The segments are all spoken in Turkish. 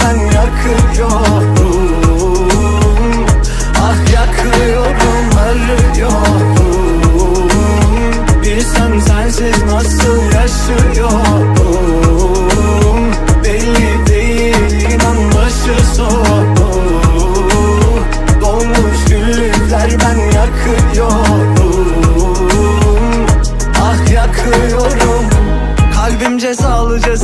ben yakıyorum. Ah yakıyorum arıyorum Bilsem sensiz nasıl yaşıyorum. Belli değil inan başı soğuk Dolmuş güllükler ben yakıyorum. Ah yakıyorum. Kalbim cezalı cezalı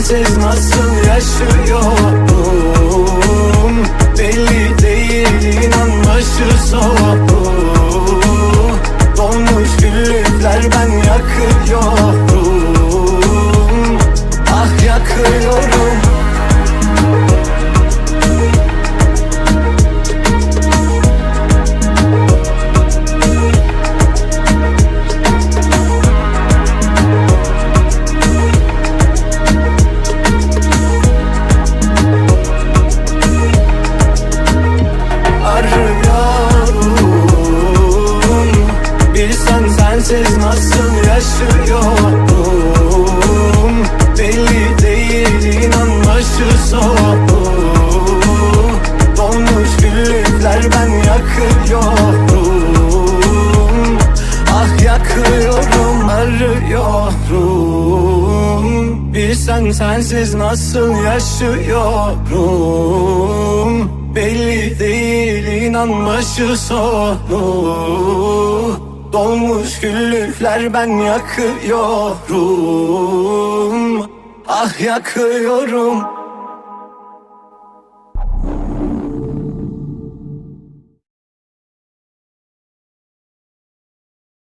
sensiz nasıl yaşıyorum? Belli değil inan başı soğuk Dolmuş güllükler ben yakıyorum. Ah yakıyorum Bilsen sensiz nasıl yaşıyorum? Belli değil inan başı sonu. Dolmuş güllükler ben yakıyorum. Ah yakıyorum